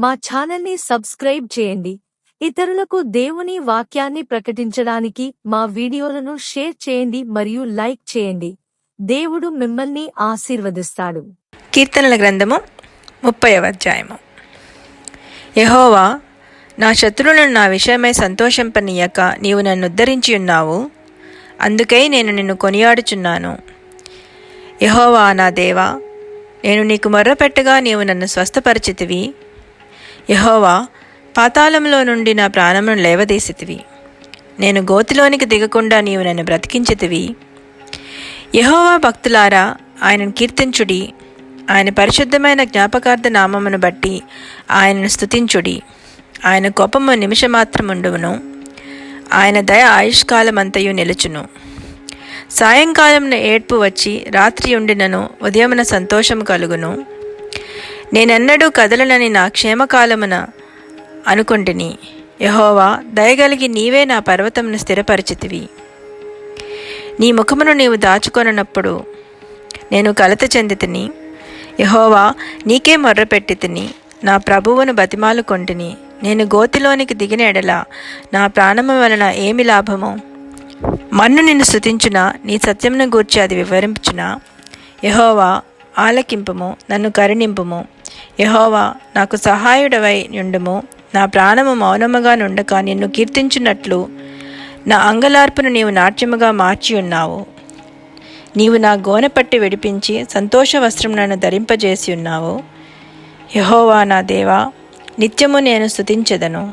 మా ఛానల్ని సబ్స్క్రైబ్ చేయండి. ఇతరులకు దేవుని వాక్యాన్ని ప్రకటించడానికి మా వీడియోలను షేర్ చేయండి మరియు లైక్ చేయండి. దేవుడు మిమ్మల్ని ఆశీర్వదిస్తాడు. కీర్తనల గ్రంథము ముప్పై అధ్యాయము. యహోవా నా శత్రువులను నా విషయమై సంతోషింపనీయక నీవు నన్ను ఉద్ధరించి ఉన్నావు. అందుకై నేను నిన్ను కొనియాడుచున్నాను. యహోవా నా దేవా నేను నీకు మొర్రపెట్టగా నీవు నన్ను స్వస్థపరిచితివి. యహోవా పాతాళంలో నుండి నా ప్రాణమును లేవదీసితివి. నేను గోతిలోనికి దిగకుండా నీవు నన్ను బ్రతికించితివి. యహోవా భక్తులారా ఆయనను కీర్తించుడి. ఆయన పరిశుద్ధమైన జ్ఞాపకార్థ నామమును బట్టి ఆయనను స్తుతించుడి. ఆయన కోపము నిమిషమాత్రముండును ఆయన దయ ఆయుష్కాలమంతయు నిలుచును. సాయంకాలమున ఏడ్పు వచ్చి రాత్రి ఉండినను ఉదయమున సంతోషము కలుగును. నేనెన్నడూ కదలనని నా క్షేమకాలమున అనుకుంటుని. యహోవా దయగలిగి నీవే నా పర్వతమును స్థిరపరిచితివి. నీ ముఖమును నీవు దాచుకొనప్పుడు నేను కలత చెందితిని. యహోవా నీకే మొర్రపెట్టి తిని నా ప్రభువును బతిమాలు కొంటిని. నేను గోతిలోనికి దిగిన ఎడల నా ప్రాణము వలన ఏమి లాభము? మన్ను నిన్ను స్థుతించునా నీ సత్యమును గూర్చి అది వివరించున యహోవా ఆలకింపుము నన్ను కరుణింపుము. యహోవా నాకు సహాయుడవై నుండుము. నా ప్రాణము మౌనముగా నుండక నిన్ను కీర్తించినట్లు నా అంగలార్పును నీవు నాట్యముగా మార్చి ఉన్నావు. నీవు నా గోనె పట్టి విడిపించి సంతోష వస్త్రం నన్ను ధరింపజేసి ఉన్నావు. యహోవా నా దేవా నిత్యము నేను స్తుతించెదను.